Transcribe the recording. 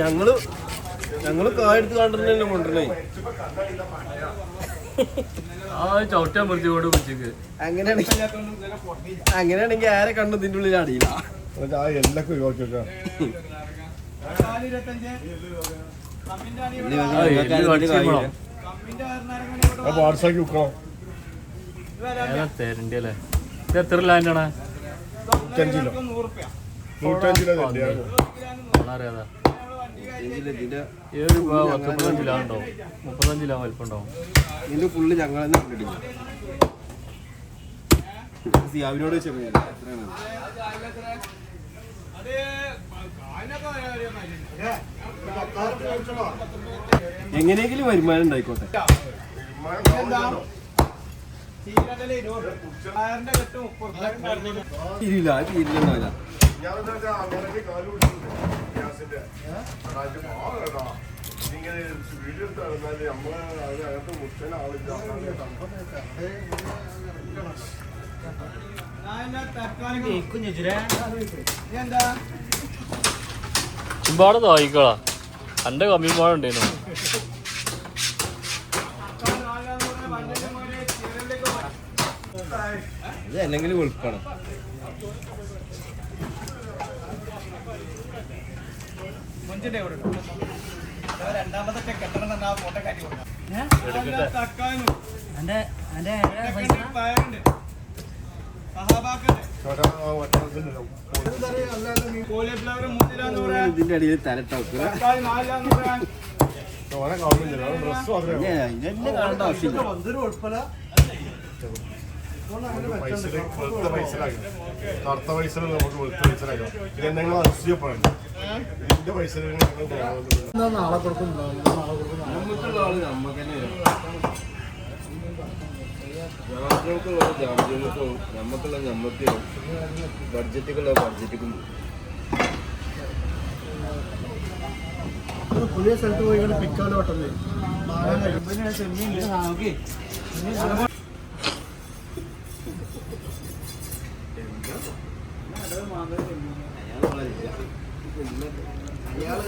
ഞങ്ങൾ ഞങ്ങൾ കായെടുത്ത് കണ്ടിട്ടല്ലേ കൊണ്ടുവരണേ. ആ ചവിട്ടാൻ കൊണ്ട് ഉച്ചയ്ക്ക്. അങ്ങനെയാണെങ്കിൽ അങ്ങനെയാണെങ്കിൽ ആരെ കണ്ടു ഇതിന്റെ ഉള്ളിൽ അടിയില്ല. ആ എല്ലൊക്കെ ഒഴിവാക്കി വെക്കാം ആ വാട്സാക്കി വെക്കണം. ഏതാ തരണ്ടി അല്ലേ ഇത് എത്ര ലാൻഡാണ്? നൂറ്റഞ്ച് കിലോ നൂറ്റഞ്ച് കിലോ തന്നെയാണ് അറിയാതാ ഇതിന്റെ ഏഴ് രൂപ പത്ത് മുപ്പത്തഞ്ച് ലാ ഉണ്ടാവും മുപ്പത്തഞ്ച് ലാ വലിപ്പം ഉണ്ടാവും ഇതിന്റെ ഫുള്ള് ഞങ്ങൾ തന്നെ ഇട്ടിട്ടില്ല സിയാവിനോട് ചെറിയ എങ്ങനെയെങ്കിലും വരുമാനം ഉണ്ടായിക്കോട്ടെ. തിരിയില്ല തിരിയില്ല ഇങ്ങനെ വീഡിയോ എടുത്ത് നടന്നാൽ നമ്മൾ അതിനകത്ത് മുട്ടൻ ആളില്ല ഒരുപാട് തായിക്കളാ എന്റെ കമ്മി ഇത് അല്ലെങ്കിൽ വെളുപ്പാണ് ഇതിന്റെ അടിയിൽ കാണേണ്ട ആവശ്യമില്ല. വെളുത്ത കറുത്ത പൈസ നമുക്ക് വെളുത്ത ഇതെന്തെങ്കിലും അസൂയപ്പെടണം ഇതിന്റെ പൈസ നാളെ കൊടുക്കും നമുക്കുള്ള ആൾ ജാമ്യങ്ങൾക്കും നമുക്കുള്ള ബഡ്ജറ്റുക്കും പുതിയ സ്ഥലത്ത് പോയി ഇങ്ങനെ അയാൾ